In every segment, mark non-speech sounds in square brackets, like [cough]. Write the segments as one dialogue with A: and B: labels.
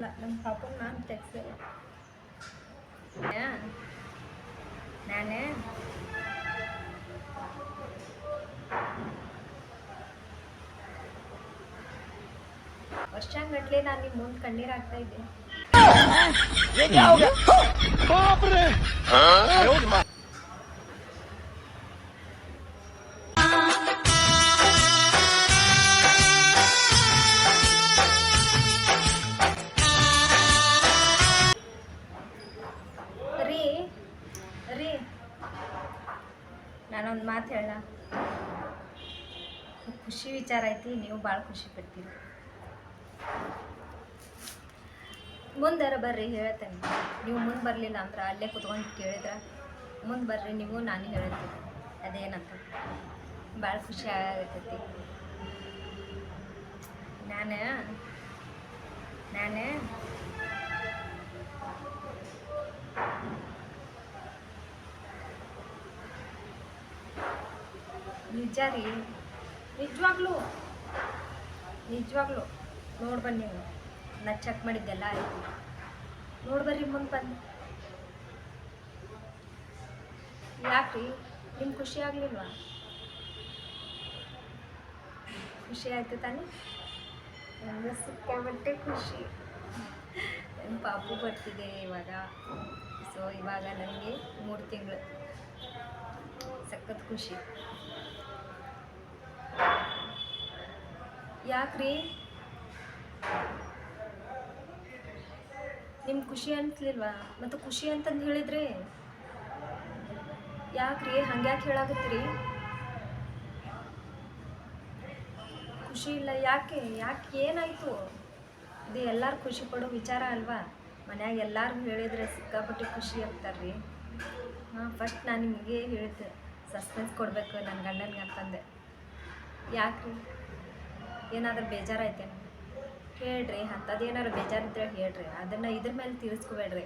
A: ನಮ್ಮ ಪಾಪನ ನಾನು ತೆಗ್ಸಿದೆ ನಾನೇ ವರ್ಷಗಟ್ಲೆ ನಾನು ನಿಮ್ಮ ಮುಂದೆ ಕಣ್ಣೀರು ಹಾಕ್ತಾ ಇದ್ದೆ ಖುಷಿ ವಿಚಾರ ಐತಿ, ನೀವು ಭಾಳ ಖುಷಿ ಪಡ್ತೀರಿ. ಮುಂದಾರ ಬರ್ರಿ ಹೇಳ್ತೇನೆ. ನೀವು ಮುಂದೆ ಬರಲಿಲ್ಲ ಅಂದ್ರೆ ಅಲ್ಲೇ ಕುತ್ಕೊಂಡು ಕೇಳಿದ್ರೆ. ಮುಂದೆ ಬರ್ರಿ, ನೀವು, ನಾನು ಹೇಳ್ತೀನಿ. ಅದೇನಂತ. ಭಾಳ ಖುಷಿ ಆಗತೈತಿ. ನಾನು ನಾನು ನಿಜ ರೀ ನಿಜವಾಗ್ಲೂ ನಿಜವಾಗ್ಲೂ ನೋಡಿ ಬನ್ನಿ ನೀವು. ನಾ ಚೆಕ್ ಮಾಡಿದ್ದೆಲ್ಲ ಆಯಿತು. ನೋಡಿ ಬರ್ರಿ ಮುಂದೆ ಬಂದು. ಯಾಕ್ರಿ? ನಿಮ್ಗೆ ಖುಷಿ ಆಗಲಿಲ್ವ? ಖುಷಿ ಆಯಿತು ತಾನೇ? ನನಗೆ ಸಿಕ್ಕಾಬಟ್ಟೆ ಖುಷಿ. ನನ್ನ ಪಾಪು ಬರ್ತಿದೆ ಇವಾಗ. ಸೊ ಇವಾಗ ನನಗೆ ಮೂರು ತಿಂಗಳು. ಸಖತ್ ಖುಷಿ. ಯಾಕ್ರಿ? ನಿಮ್ಗೆ ಖುಷಿ ಅನ್ಸ್ಲಿಲ್ವಾ? ಮತ್ತು ಖುಷಿ ಅಂತಂದು ಹೇಳಿದ್ರೆ? ಯಾಕ್ರಿ? ಹಂಗ್ಯಾಕೆ ಹೇಳಾಕತ್ತೀರಿ? ಖುಷಿ ಇಲ್ಲ. ಯಾಕೆ? ಯಾಕೆ ಏನಾಯಿತು? ಇದು ಎಲ್ಲರೂ ಖುಷಿ ಪಡೋ ವಿಚಾರ ಅಲ್ವಾ? ಮನ್ಯಾಗ ಎಲ್ಲರಿಗೂ ಹೇಳಿದ್ರೆ ಸಿಕ್ಕಾಪಟ್ಟೆ ಖುಷಿ ಆಗ್ತಾರ್ರಿ. ಹಾಂ ಫಸ್ಟ್ ನಾನು ನಿಮಗೆ ಹೇಳಿದ್ದೆ ಸಸ್ಪೆನ್ಸ್ ಕೊಡಬೇಕು ನನ್ನ ಗಂಡನಿಗೆ ಅಂತಂದೆ. ಯಾಕ್ರಿ? ಏನಾದರೂ ಬೇಜಾರಾಯ್ತೇನು ಹೇಳ್ರಿ, ಅಂಥದ್ದು ಏನಾರು ಬೇಜಾರಿದ್ರೆ ಹೇಳ್ರಿ. ಅದನ್ನು ಇದ್ರ ಮೇಲೆ ತೀರಿಸ್ಕೋಬೇಡ್ರಿ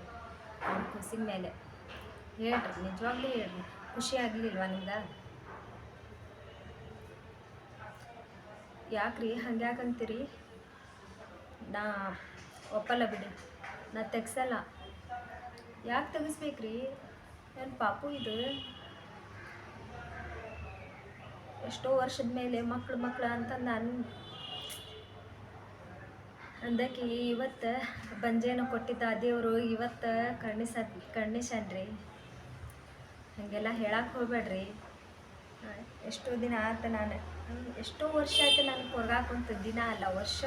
A: ಅವ್ನ ಖುಷಿ ಮೇಲೆ. ಹೇಳ್ರಿ, ನಿಜವಾಗ್ಲೂ ಹೇಳ್ರಿ. ಖುಷಿ ಆಗಲಿಲ್ವಾ ನಿಮ್ಗೆ ಯಾಕ್ರಿ ಹಂಗೆ ಯಾಕಂತೀರಿ ನಾ ಒಪ್ಪಲ್ಲ ಬಿಡಿ, ನಾ ತೆಗ್ಸಲ್ಲ. ಯಾಕೆ ತೆಗಿಸ್ಬೇಕ್ರಿ? ನನ್ನ ಪಾಪು ಇದು? ಎಷ್ಟೋ ವರ್ಷದ ಮೇಲೆ ಮಕ್ಳು ಮಕ್ಳು ಅಂತ ನಾನು ಅಂದಕ್ಕೆ ಇವತ್ತು ಬಂಜೇನ ಕೊಟ್ಟಿದ್ದ ದೇವರು ಇವತ್ತು ಕರ್ಣಿಸ ಕರ್ಣಿಸನ್ರಿ ಹಾಗೆಲ್ಲ ಹೇಳಕ್ಕೆ ಹೋಗ್ಬೇಡ್ರಿ. ಎಷ್ಟೋ ದಿನ ಆತ ನಾನು, ಎಷ್ಟೋ ವರ್ಷ ಆಯ್ತು ನಾನು ಹೊರ್ಗಾಕೊಂತ ದಿನ ಅಲ್ಲ, ವರ್ಷ,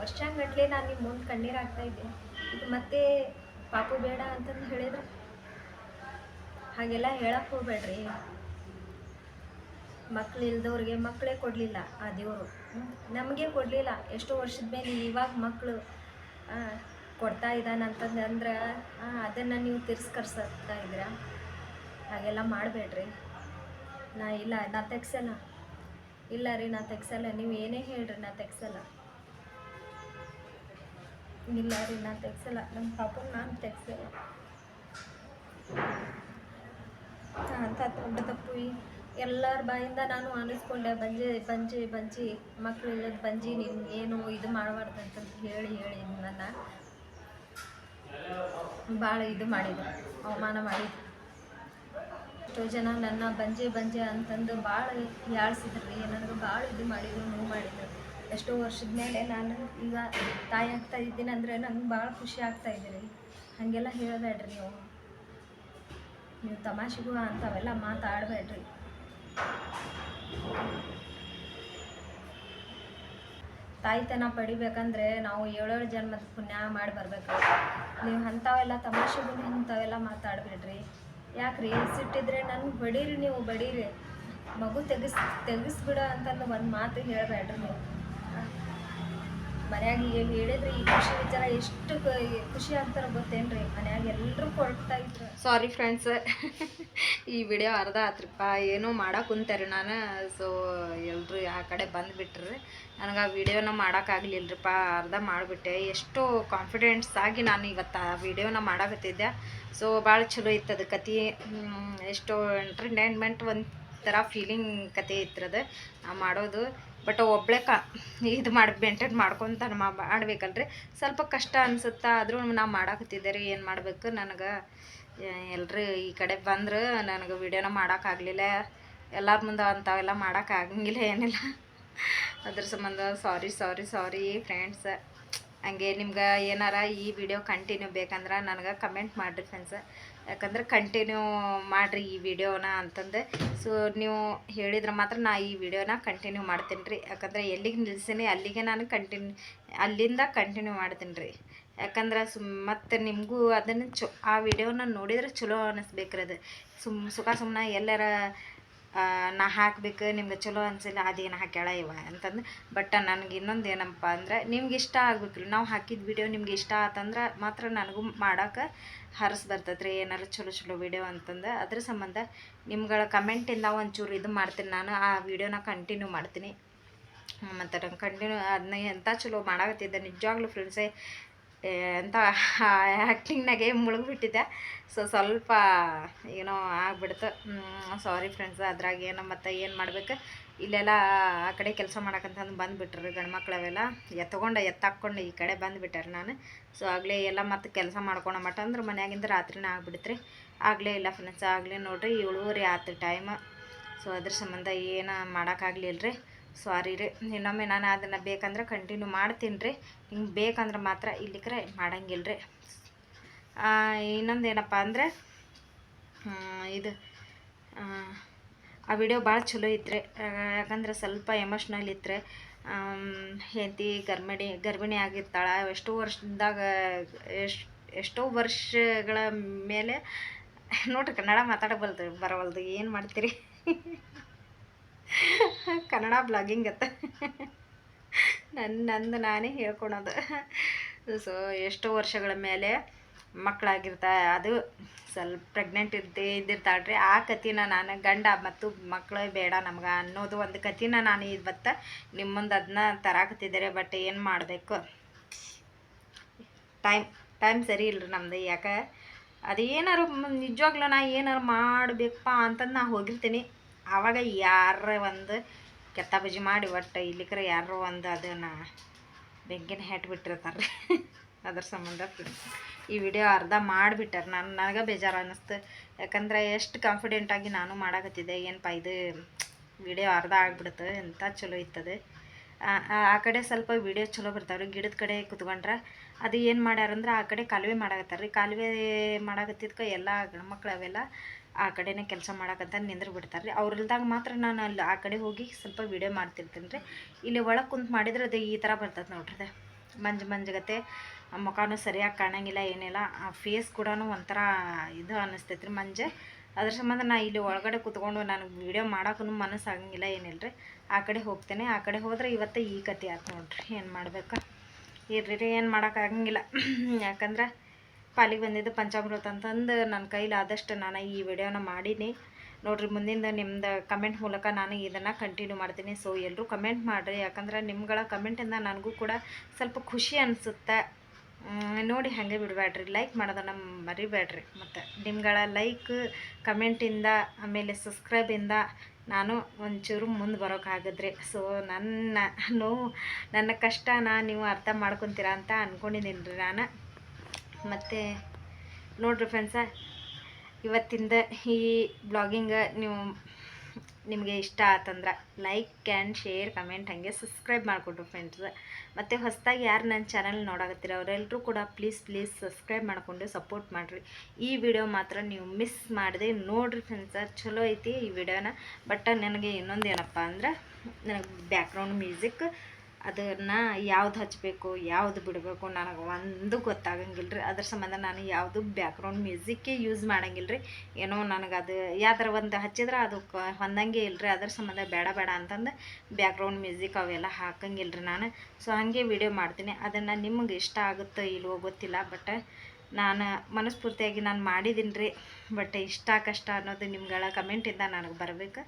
A: ವರ್ಷಗಟ್ಲೆ ನಾನು ನಿಮ್ಮ ಮುಂದೆ ಕಣ್ಣೀರು ಇದ್ದೆ. ಇದು ಮತ್ತೆ ಪಾಪು ಬೇಡ ಅಂತಂದು ಹೇಳಿದ್ರು? ಹಾಗೆಲ್ಲ ಹೇಳಕ್ಕೆ ಹೋಗ್ಬೇಡ್ರಿ. ಮಕ್ಳು ಇಲ್ದವ್ರಿಗೆ ಮಕ್ಕಳೇ ಕೊಡಲಿಲ್ಲ ಆ ದೇವರು. ನಮಗೆ ಕೊಡಲಿಲ್ಲ. ಎಷ್ಟೋ ವರ್ಷದ ಮೇಲೆ ಇವಾಗ ಮಕ್ಕಳು ಕೊಡ್ತಾ ಇದ್ದಾನೆ ಅಂತಂದು ಅಂದ್ರೆ ಅದನ್ನು ನೀವು ತಿರಸ್ಕರಿಸ್ತಾ ಇದ್ದೀರಾ? ಹಾಗೆಲ್ಲ ಮಾಡಬೇಡ್ರಿ. ನಾ ಇಲ್ಲ, ನಾ ತೆಗ್ಸಲ್ಲ. ಇಲ್ಲ ರೀ, ನಾ ತೆಗ್ಸಲ್ಲ. ನೀವು ಏನೇ ಹೇಳ್ರಿ, ನಾ ತೆಗ್ಸಲ್ಲ. ಇಲ್ಲ ರೀ, ನಾ ತೆಗ್ಸಲ್ಲ. ನಮ್ಮ ಪಾಪನ ನಾನು ತೆಗ್ಸಲ್ಲ. ಅಂತ ದೊಡ್ಡ ತಪ್ಪು ಎಲ್ಲರ ಬಾಯಿಂದ ನಾನು ಅನಿಸ್ಕೊಂಡೆ, ಬಂಜೆ, ಬಂಜಿ ಬಂಜಿ ಮಕ್ಕಳು ಇಲ್ಲದ ಬಂಜಿ, ನೀನು ಏನು ಇದು ಮಾಡಬಾರ್ದು ಅಂತ ಹೇಳಿ ಹೇಳಿ ನನ್ನ ಭಾಳ ಇದು ಮಾಡಿದ್ರು ಅವಮಾನ ಮಾಡಿದ್ರು ಎಷ್ಟೋ ಜನ ನನ್ನ ಬಂಜೆ ಬಂಜೆ ಅಂತಂದು ಭಾಳ ಯಾಳ್ಸಿದ್ರು ರೀ ನನಗೆ ಭಾಳ ಇದು ಮಾಡಿದ್ರು, ನೋವು ಮಾಡಿದ್ರು. ಎಷ್ಟೋ ವರ್ಷದ ಮೇಲೆ ನಾನು ಈಗ ತಾಯಿ ಆಗ್ತಾ ಇದ್ದೀನಿ ಅಂದರೆ ನಂಗೆ ಭಾಳ ಖುಷಿ ಆಗ್ತಾ ಇದ್ದೀರಿ ಹಾಗೆಲ್ಲ ಹೇಳಬೇಡ್ರಿ ನೀವು. ನೀವು ತಮಾಷೆಗೂ ಅಂಥವೆಲ್ಲ ಮಾತಾಡಬೇಡ್ರಿ. ತಾಯ್ತನ ಪಡಿಬೇಕಂದ್ರೆ ನಾವು ಏಳೇಳು ಜನ್ಮದ ಪುಣ್ಯ ಮಾಡಿ ಬರ್ಬೇಕು. ನೀವು ಅಂಥವೆಲ್ಲ ತಮಾಷೆಗೂ ಇಂಥವೆಲ್ಲ ಮಾತಾಡಬೇಡ್ರಿ. ಯಾಕ್ರಿ? ಸಿಟ್ಟಿದ್ರೆ ನನ್ಗೆ ಬಡೀರಿ ನೀವು ಬಡೀರಿ. ಮಗು ತೆಗಿಸ್, ತೆಗಿಸ್ಬಿಡ ಅಂತಂದು ಒಂದು ಮಾತು ಹೇಳಬೇಡ್ರಿ ನೀವು. ಮನ್ಯಾಗ ಏನು ಹೇಳಿದ್ರೆ ಈ ಖುಷಿ ವಿಚಾರ ಎಷ್ಟು ಖುಷಿ ಆಗ್ತಾರ ಗೊತ್ತೇನ್ರಿ? ಮನ್ಯಾಗ ಎಲ್ಲರೂ ಕೊಡ್ತಾ ಇದ್ರು.
B: ಸಾರಿ ಫ್ರೆಂಡ್ಸ್ ಈ ವಿಡಿಯೋ ಅರ್ಧ ಆತ್ರಿಪ್ಪ. ಏನೋ ಮಾಡಕ್ಕೆ ಕುಂತಾರೆ ನಾನು. ಸೊ ಎಲ್ಲರೂ ಆ ಕಡೆ ಬಂದುಬಿಟ್ರಿ. ನನಗೆ ಆ ವಿಡಿಯೋನ ಮಾಡೋಕ್ಕಾಗಲಿಲ್ಲರಿಪ್ಪ ಅರ್ಧ ಮಾಡಿಬಿಟ್ಟೆ. ಎಷ್ಟೋ ಕಾನ್ಫಿಡೆನ್ಸ್ ಆಗಿ ನಾನು ಇವತ್ತು ಆ ವಿಡಿಯೋನ ಮಾಡಕತ್ತಿದ್ದೆ. ಸೊ ಭಾಳ ಚಲೋ ಇತ್ತು ಅದು ಕತೆ ಎಷ್ಟೋ ಎಂಟರ್ಟೈನ್ಮೆಂಟ್ ಒಂಥರ ಫೀಲಿಂಗ್ ಕತೆ ಇತ್ತದ ಅದು. ಮಾಡೋದು. ಬಟ್ ಒಬ್ಬಳೆ ಕ ಇದು ಮಾಡಿ ಮೇಂಟೈನ್ ಮಾಡ್ಕೊತ ಮಾಡ್ಬೇಕಲ್ರಿ ಸ್ವಲ್ಪ ಕಷ್ಟ ಅನ್ಸುತ್ತಾ ಆದರೂ ನಾವು ಮಾಡಾಕತ್ತಿದ್ದೆ ರೀ ಏನು ಮಾಡಬೇಕು ನನಗೆ? ಎಲ್ಲರೂ ಈ ಕಡೆ ಬಂದ್ರೆ ನನಗೆ ವೀಡಿಯೋನ ಮಾಡೋಕ್ಕಾಗಲಿಲ್ಲ ಎಲ್ಲರ ಮುಂದೆ ಅಂಥವೆಲ್ಲ ಮಾಡೋಕ್ಕಾಗಂಗಿಲ್ಲ ಏನಿಲ್ಲ. ಅದ್ರ ಸಂಬಂಧ ಸಾರಿ ಸಾರಿ ಸಾರಿ ಫ್ರೆಂಡ್ಸ್ ಹಂಗೆ ನಿಮ್ಗೆ ಏನಾರ ಈ ವಿಡಿಯೋ ಕಂಟಿನ್ಯೂ ಬೇಕಂದ್ರೆ ನನಗೆ ಕಮೆಂಟ್ ಮಾಡಿರಿ ಫ್ರೆಂಡ್ಸ್ ಯಾಕಂದ್ರೆ ಕಂಟಿನ್ಯೂ ಮಾಡಿರಿ ಈ ವಿಡಿಯೋನ ಅಂತಂದು. ಸೊ ನೀವು ಹೇಳಿದ್ರೆ ಮಾತ್ರ ನಾ ಈ ವಿಡಿಯೋನ ಕಂಟಿನ್ಯೂ ಮಾಡ್ತೀನಿ ರೀ ಯಾಕಂದ್ರೆ ಎಲ್ಲಿಗೆ ನಿಲ್ಸೀನಿ, ಅಲ್ಲಿಗೆ ನಾನು ಕಂಟಿನ್ಯೂ ಅಲ್ಲಿಂದ ಕಂಟಿನ್ಯೂ ಮಾಡ್ತೀನಿ ರೀ ಯಾಕಂದ್ರೆ ಸುಮ್, ಮತ್ತು ನಿಮಗೂ ಅದನ್ನು ಚೊ, ಆ ವಿಡಿಯೋನ ನೋಡಿದ್ರೆ ಚಲೋ ಅನ್ನಿಸ್ಬೇಕ್ರಿ ಅದು. ಸುಮ್, ಸುಖ ಸುಮ್ಮನೆ ಎಲ್ಲರ ನಾ ಹಾಕ್ಬೇಕು ನಿಮ್ಗೆ ಚಲೋ ಅನ್ಸಿಲ್ಲ ಅದೇನು ಹಾಕ್ಯಾಳ ಇವ ಅಂತಂದು. ಬಟ್ ನನಗೆ ಇನ್ನೊಂದು ಏನಪ್ಪ ಅಂದ್ರೆ, ನಿಮ್ಗೆ ಇಷ್ಟ ಆಗ್ಬೇಕ್ರಿ ನಾವು ಹಾಕಿದ ವಿಡಿಯೋ ನಿಮ್ಗೆ ಇಷ್ಟ ಆತಂದ್ರೆ ಮಾತ್ರ ನನಗೂ ಮಾಡೋಕೆ ಹರಸ್ ಬರ್ತೈತೆ ರೀ ಏನಾರು ಚಲೋ ಚಲೋ ವಿಡಿಯೋ ಅಂತಂದು. ಅದ್ರ ಸಂಬಂಧ ನಿಮ್ಗಳ ಕಮೆಂಟಿಂದ ಒಂಚೂರು ಇದು ಮಾಡ್ತೀನಿ. ನಾನು ಆ ವಿಡಿಯೋನ ಕಂಟಿನ್ಯೂ ಮಾಡ್ತೀನಿ. ಮತ್ತು ಕಂಟಿನ್ಯೂ ಅದನ್ನ ಎಂಥ ಚಲೋ ಮಾಡಾಕತ್ತಿದ್ದೆ ನಿಜವಾಗ್ಲೂ ಫ್ರೆಂಡ್ಸೇ ಎಂಥ ಆ್ಯಕ್ಟಿಂಗ್ನಾಗೆ ಮುಳುಗ್ಬಿಟ್ಟಿದ್ದೆ. ಸೊ ಸ್ವಲ್ಪ ಏನೋ ಆಗ್ಬಿಡ್ತು. ಸಾರಿ ಫ್ರೆಂಡ್ಸ್ ಅದ್ರಾಗ ಏನು ಮತ್ತು ಏನು ಮಾಡ್ಬೇಕು? ಇಲ್ಲೆಲ್ಲ ಆ ಕಡೆ ಕೆಲಸ ಮಾಡಕ್ಕಂತಂದು ಬಂದುಬಿಟ್ರಿ ಗಂಡ್ಮಕ್ಳು ಅವೆಲ್ಲ ಎತ್ಕೊಂಡು ಎತ್ತಾಕೊಂಡು ಈ ಕಡೆ ಬಂದುಬಿಟ್ಟಾರೆ ನಾನು. ಸೊ ಆಗಲೇ ಎಲ್ಲ ಮತ್ತು ಕೆಲಸ ಮಾಡ್ಕೊಳ ಮಟ್ಟ ಅಂದ್ರೆ ಮನ್ಯಾಗಿಂದ ರಾತ್ರಿನೇ ಆಗ್ಬಿಡ್ತ್ರಿ. ಆಗಲೇ ಇಲ್ಲ ಫ್ರೆಂಡ್ಸ್ ಆಗಲೇ ನೋಡ್ರಿ, ಏಳುವರೆ ಆತು ಟೈಮ್ ಸೊ ಅದ್ರ ಸಂಬಂಧ ಏನು ಮಾಡೋಕ್ಕಾಗಲಿಲ್ಲ ರೀ ಸಾರಿ ರೀ. ಇನ್ನೊಮ್ಮೆ ನಾನು ಅದನ್ನು ಬೇಕಂದ್ರೆ ಕಂಟಿನ್ಯೂ ಮಾಡ್ತೀನಿ ರೀ. ಹಿಂಗೆ ಬೇಕಂದ್ರೆ ಮಾತ್ರ ಇಲ್ಲಿಕ್ರೆ ಮಾಡಂಗಿಲ್ಲ ರೀ. ಇನ್ನೊಂದು ಏನಪ್ಪ ಅಂದರೆ ಇದು, ಆ ವಿಡಿಯೋ ಭಾಳ ಚಲೋ ಇತ್ತು ಯಾಕಂದ್ರೆ ಸ್ವಲ್ಪ ಎಮೋಷ್ನಲ್ ಇತ್ತು ಹೆಂಡತಿ ಗರ್ಭಿಣಿ ಗರ್ಭಿಣಿ ಆಗಿರ್ತಾಳೆ, ಎಷ್ಟೋ ವರ್ಷದಾಗ, ಎಷ್ಟು, ಎಷ್ಟೋ ವರ್ಷಗಳ ಮೇಲೆ ನೋಡ್ರಿ ಕನ್ನಡ ಮಾತಾಡಬಲ್ದು ಬರವಲ್ದು. ಏನು ಮಾಡ್ತೀರಿ? [laughs] ಕನ್ನಡ ಬ್ಲಾಗಿಂಗ್ ಅತ್ತ. ನನ್ನ ನಂದು ನಾನೇ ಹೇಳ್ಕೊಳೋದು. ಸೊ, ಎಷ್ಟೋ ವರ್ಷಗಳ ಮೇಲೆ ಮಕ್ಕಳಾಗಿರ್ತಾ ಅದು ಸ್ವಲ್ಪ ಪ್ರೆಗ್ನೆಂಟ್ ಇದ್ದೇ ಇದ್ದಿರ್ತಾಳ್ರಿ ಆ ಕತಿನ ನಾನು ಗಂಡ ಮತ್ತು ಮಕ್ಕಳು ಬೇಡ ನಮ್ಗೆ ಅನ್ನೋದು ಒಂದು ಕತಿನ ನಾನು ಇವತ್ತು ನಿಮ್ಮ ಮುಂದೆ ಅದನ್ನ ತರಾಕತ್ತಿದ್ದಾರೆ ಬಟ್ ಏನು ಮಾಡಬೇಕು? ಟೈಮ್ ಟೈಮ್ ಸರಿ ಇಲ್ಲರಿ ನಮ್ದು. ಯಾಕೆ? ಅದು ನಿಜವಾಗ್ಲೂ ನಾ ಏನಾರು ಮಾಡಬೇಕಪ್ಪ ಅಂತಂದು ನಾ ಹೋಗಿರ್ತೀನಿ. ಆವಾಗ ಯಾರ ಒಂದು ಕೆತ್ತ ಬಜಿ ಮಾಡಿ ಒಟ್ಟು ಇಲ್ಲಿಕ್ರೆ ಯಾರೋ ಒಂದು ಅದನ್ನು ಬೆಂಕಿನ ಬಿಟ್ಟಿರ್ತಾರೆ. ಅದ್ರ ಸಂಬಂಧ ಈ ವಿಡಿಯೋ ಅರ್ಧ ಮಾಡಿಬಿಟ್ಟಾರೆ. ನಾನು, ನನಗೆ ಬೇಜಾರು ಅನ್ನಿಸ್ತು ಯಾಕಂದ್ರೆ ಎಷ್ಟು ಕಾನ್ಫಿಡೆಂಟಾಗಿ ನಾನು ಮಾಡಾಕತ್ತಿದ್ದೆ. ಏನಪ್ಪ ಇದು ವಿಡಿಯೋ ಅರ್ಧ ಆಗ್ಬಿಡ್ತು. ಎಂಥ ಚಲೋ ಇತ್ತದೆ. ಆ- ಕಡೆ ಸ್ವಲ್ಪ ವಿಡಿಯೋ ಚಲೋ ಬರ್ತಾವ್ರಿ. ಗಿಡದ ಕಡೆ ಕುತ್ಕೊಂಡ್ರೆ ಅದು ಏನು ಮಾಡ್ಯಾರಂದ್ರೆ ಆ ಕಡೆ ಕಾಲುವೆ ಮಾಡಾಕತ್ತಾರ ರೀ ಕಾಲುವೆ ಮಾಡಾಕತ್ತಿದ್ಕೆ ಎಲ್ಲ ಗಂಡು ಮಕ್ಕಳು ಅವೆಲ್ಲ ಆ ಕಡೆನೇ ಕೆಲಸ ಮಾಡಕ್ಕಂತ ನಿಂದ್ರೆ ಬಿಡ್ತಾರೆ ರೀ ಅವ್ರಿಲ್ದಾಗ ಮಾತ್ರ ನಾನು ಅಲ್ಲಿ ಆ ಕಡೆ ಹೋಗಿ ಸ್ವಲ್ಪ ವಿಡಿಯೋ ಮಾಡ್ತಿರ್ತೀನಿ ರೀ ಇಲ್ಲಿ ಒಳಗೆ ಕುಂತು ಮಾಡಿದ್ರೆ ಅದು ಈ ಥರ ಬರ್ತದೆ ನೋಡ್ರಿ. ಮಂಜು ಮಂಜುಗತೆ, ಮುಖನೂ ಸರಿಯಾಗಿ ಕಾಣಂಗಿಲ್ಲ, ಏನಿಲ್ಲ. ಆ ಫೇಸ್ ಕೂಡ ಒಂಥರ ಇದು ಅನ್ನಿಸ್ತೈತೆ ರೀ ಮಂಜೆ. ಅದ್ರ ಸಂಬಂಧ ನಾ ಇಲ್ಲಿ ಒಳಗಡೆ ಕುತ್ಕೊಂಡು ನಾನು ವೀಡಿಯೋ ಮಾಡೋಕ್ಕೂ ಮನಸ್ಸು ಆಗಂಗಿಲ್ಲ ಏನಿಲ್ಲ ರೀ ಆ ಕಡೆ ಹೋಗ್ತೇನೆ. ಆ ಕಡೆ ಹೋದ್ರೆ ಇವತ್ತೇ ಈ ಕತೆ ಆಯ್ತು ನೋಡ್ರಿ. ಏನು ಮಾಡ್ಬೇಕು? ಇರ್ರಿ ಏನು ಮಾಡೋಕ್ಕಾಗಂಗಿಲ್ಲ ಯಾಕಂದ್ರೆ ಪಾಲಿಗೆ ಬಂದಿದ್ದು ಪಂಚಾಮೃತ ಅಂತಂದು ನನ್ನ ಕೈಲಿ ಆದಷ್ಟು ನಾನು ಈ ವಿಡಿಯೋನ ಮಾಡೀನಿ. ನೋಡ್ರಿ, ಮುಂದಿಂದ ನಿಮ್ದು ಕಮೆಂಟ್ ಮೂಲಕ ನಾನು ಇದನ್ನು ಕಂಟಿನ್ಯೂ ಮಾಡ್ತೀನಿ. ಸೊ ಎಲ್ಲರೂ ಕಮೆಂಟ್ ಮಾಡಿರಿ. ಯಾಕಂದ್ರೆ ನಿಮ್ಗಳ ಕಮೆಂಟಿಂದ ನನಗೂ ಕೂಡ ಸ್ವಲ್ಪ ಖುಷಿ ಅನಿಸುತ್ತೆ. ನೋಡಿ ಹಾಗೆ ಬಿಡಬೇಡ್ರಿ ಲೈಕ್ ಮಾಡೋದನ್ನು ಮರಿಬೇಡ್ರಿ ಮತ್ತು ನಿಮ್ಗಳ ಲೈಕ್ ಕಮೆಂಟಿಂದ ಆಮೇಲೆ ಸಬ್ಸ್ಕ್ರೈಬಿಂದ ನಾನು ಒಂಚೂರು ಮುಂದೆ ಬರೋಕ್ಕಾಗದ್ರಿ ಸೊ ನನ್ನ ನೋವು ನನ್ನ ಕಷ್ಟನ ನೀವು ಅರ್ಥ ಮಾಡ್ಕೊತೀರಾ ಅಂತ ಅಂದ್ಕೊಂಡಿದ್ದೀನಿ ರೀ ನಾನು. ಮತ್ತು ನೋಡಿರಿ ಫ್ರೆಂಡ್ಸ ಇವತ್ತಿಂದ ಈ ಬ್ಲಾಗಿಂಗ ನೀವು ನಿಮಗೆ ಇಷ್ಟ ಆತಂದ್ರೆ ಲೈಕ್ ಆ್ಯಂಡ್ ಶೇರ್ ಕಮೆಂಟ್ ಹಾಗೆ ಸಬ್ಸ್ಕ್ರೈಬ್ ಮಾಡಿಕೊಡ್ರಿ ಫ್ರೆಂಡ್ಸ್ ಮತ್ತು ಹೊಸದಾಗಿ ಯಾರು ನನ್ನ ಚಾನಲ್ ನೋಡಾಕತ್ತೀರ ಅವರೆಲ್ಲರೂ ಕೂಡ ಪ್ಲೀಸ್ ಪ್ಲೀಸ್ ಸಬ್ಸ್ಕ್ರೈಬ್ ಮಾಡಿಕೊಂಡು ಸಪೋರ್ಟ್ ಮಾಡಿರಿ. ಈ ವಿಡಿಯೋ ಮಾತ್ರ ನೀವು ಮಿಸ್ ಮಾಡಿದೆ ನೋಡಿರಿ ಫ್ರೆಂಡ್ಸ ಚಲೋ ಐತಿ ಈ ವಿಡಿಯೋನ ಬಟ್ ನನಗೆ ಇನ್ನೊಂದು ಏನಪ್ಪ ಅಂದ್ರೆ, ನನಗೆ ಬ್ಯಾಕ್ಗ್ರೌಂಡ್ ಮ್ಯೂಸಿಕ್ ಅದನ್ನು ಯಾವ್ದು ಹಚ್ಚಬೇಕು ಯಾವ್ದು ಬಿಡಬೇಕು ನನಗೆ ಒಂದು ಗೊತ್ತಾಗಂಗಿಲ್ಲ ರೀ ಅದ್ರ ಸಂಬಂಧ ನಾನು ಯಾವುದು ಬ್ಯಾಕ್ಗ್ರೌಂಡ್ ಮ್ಯೂಸಿಕ್ಕೇ ಯೂಸ್ ಮಾಡಂಗಿಲ್ಲ ರೀ ಏನೋ ನನಗೆ ಅದು ಯಾವ್ದಾರ ಒಂದು ಹಚ್ಚಿದ್ರೆ ಅದು ಹೊಂದಂಗೆ ಇಲ್ಲ ರೀ ಅದ್ರ ಸಂಬಂಧ ಬೇಡ ಬೇಡ ಅಂತಂದು ಬ್ಯಾಕ್ಗ್ರೌಂಡ್ ಮ್ಯೂಸಿಕ್ ಅವೆಲ್ಲ ಹಾಕಂಗಿಲ್ಲ ನಾನು. ಸೊ ಹಾಗೆ ವಿಡಿಯೋ ಮಾಡ್ತೀನಿ. ಅದನ್ನು ನಿಮ್ಗೆ ಇಷ್ಟ ಆಗುತ್ತೋ ಇಲ್ವೋ ಗೊತ್ತಿಲ್ಲ ಬಟ್ ನಾನು ಮನಸ್ಫೂರ್ತಿಯಾಗಿ ನಾನು ಮಾಡಿದ್ದೀನಿ ರೀ ಬಟ್ ಇಷ್ಟ ಕಷ್ಟ ಅನ್ನೋದು ನಿಮ್ಗಳ ಕಮೆಂಟಿಂದ ನನಗೆ ಬರಬೇಕು.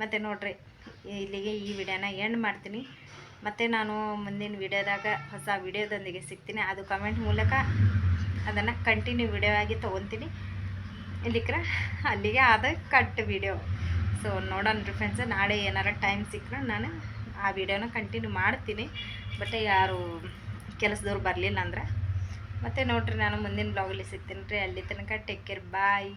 B: ಮತ್ತು ನೋಡಿರಿ, ಇಲ್ಲಿಗೆ ಈ ವಿಡಿಯೋನ ಎಂಡ್ ಮಾಡ್ತೀನಿ. ಮತ್ತು ನಾನು ಮುಂದಿನ ವಿಡಿಯೋದಾಗ ಹೊಸ ವಿಡಿಯೋದೊಂದಿಗೆ ಸಿಗ್ತೀನಿ. ಅದು ಕಮೆಂಟ್ ಮೂಲಕ ಅದನ್ನು ಕಂಟಿನ್ಯೂ ವಿಡಿಯೋ ಆಗಿ ತೊಗೊತೀನಿ. ಇಲ್ಲಿಕ್ರ ಅಲ್ಲಿಗೆ ಆದ ಕಟ್ ವಿಡಿಯೋ ಸೊ ನೋಡೋಣ ಫ್ರೆಂಡ್ಸ್ ನಾಳೆ ಏನಾರ ಟೈಮ್ ಸಿಕ್ಕರೆ ನಾನು ಆ ವಿಡಿಯೋನ ಕಂಟಿನ್ಯೂ ಮಾಡ್ತೀನಿ. ಬಟ್ ಯಾರು ಕೆಲಸದವ್ರು ಬರಲಿಲ್ಲ ಅಂದ್ರೆ. ಮತ್ತೆ ನೋಡ್ರಿ, ನಾನು ಮುಂದಿನ ಬ್ಲಾಗಲ್ಲಿ ಸಿಗ್ತೀನಿ ರೀ. ಅಲ್ಲಿ ತನಕ ಟೇಕ್ ಕೇರ್ ಬಾಯ್